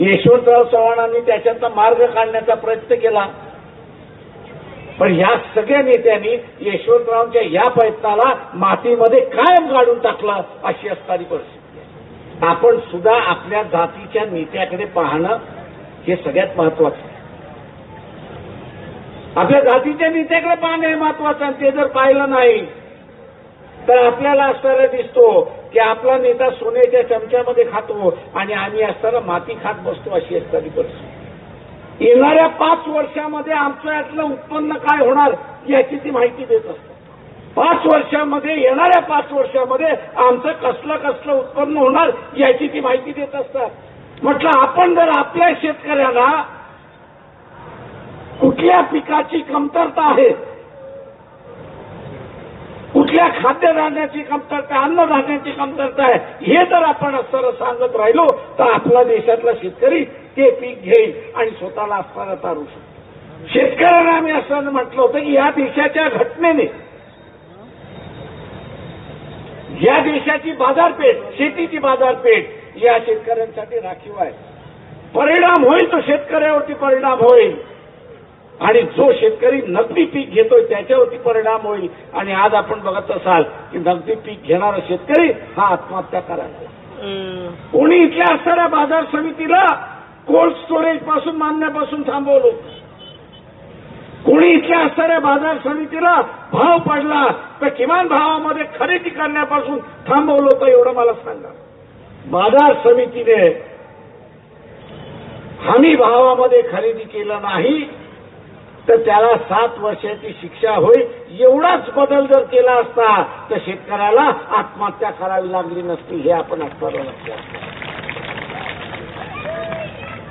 यशवंतराव चव्हाणांनी त्याच्यातला मार्ग काढण्याचा प्रयत्न केला. पण ह्या सगळ्या नेत्यांनी यशवंतरावांच्या या प्रयत्नाला मातीमध्ये कायम काढून टाकलं अशी असणारी परिस्थिती आपण सुद्धा आपल्या जातीच्या नेत्याकडे पाहणं हे सगळ्यात महत्वाचं आहे. आपल्या जातीच्या नेत्याकडे पाहणं हे महत्वाचं आहे ते जर पाहिलं नाही तर आपल्याला असताना दिसतो की आपला नेता सोन्याच्या चमच्यामध्ये खातो आणि आम्ही असताना माती खात बसतो अशी असणारी परिस्थिती. येणाऱ्या पाच वर्षामध्ये आमचं यातलं उत्पन्न काय होणार याची ती माहिती देत असतात पाच वर्षामध्ये येणाऱ्या पाच वर्षामध्ये आमचं कसलं कसलं उत्पन्न होणार याची ती माहिती देत असतात. म्हटलं आपण जर आपल्या शेतकऱ्याला कुठल्या पिकाची कमतरता आहे कुठल्या खाद्यधान्याची कमतरता आहे, अन्नधान्याची कमतरता आहे हे जर आपण असताना सांगत राहिलो तर आपला देशातला शेतकरी ते पीक घेईल आणि स्वतःला असताना तारू शकतो. शेतकऱ्यांना आम्ही असताना म्हटलं होतं की या देशाच्या घटनेने या देशाची बाजारपेठ शेतीची बाजारपेठ या शेतकऱ्यांसाठी राखीव आहे. परिणाम होईल तो शेतकऱ्यावरती परिणाम होईल. आणि जो शेतकरी नगदी पीक घेतोय त्याच्यावरती परिणाम होईल. आणि आज आपण बघत असाल की नगदी पीक घेणारा शेतकरी हा आत्महत्या करायला. कोणी इथल्या असणाऱ्या बाजार समितीला कोल्ड स्टोरेजपासून मानण्यापासून थांबवलं कोणी इथल्या असणाऱ्या बाजार समितीला भाव पडला तर किमान भावामध्ये खरेदी करण्यापासून थांबवलं होतं एवढं मला सांगा. बाजार समितीने हमी भावामध्ये खरेदी केलं नाही तर त्याला सात वर्षाची शिक्षा होईल. एवढाच बदल जर केला असता तर शेतकऱ्याला आत्महत्या करावी लागली नसती हे आपण आठवायला लक्षात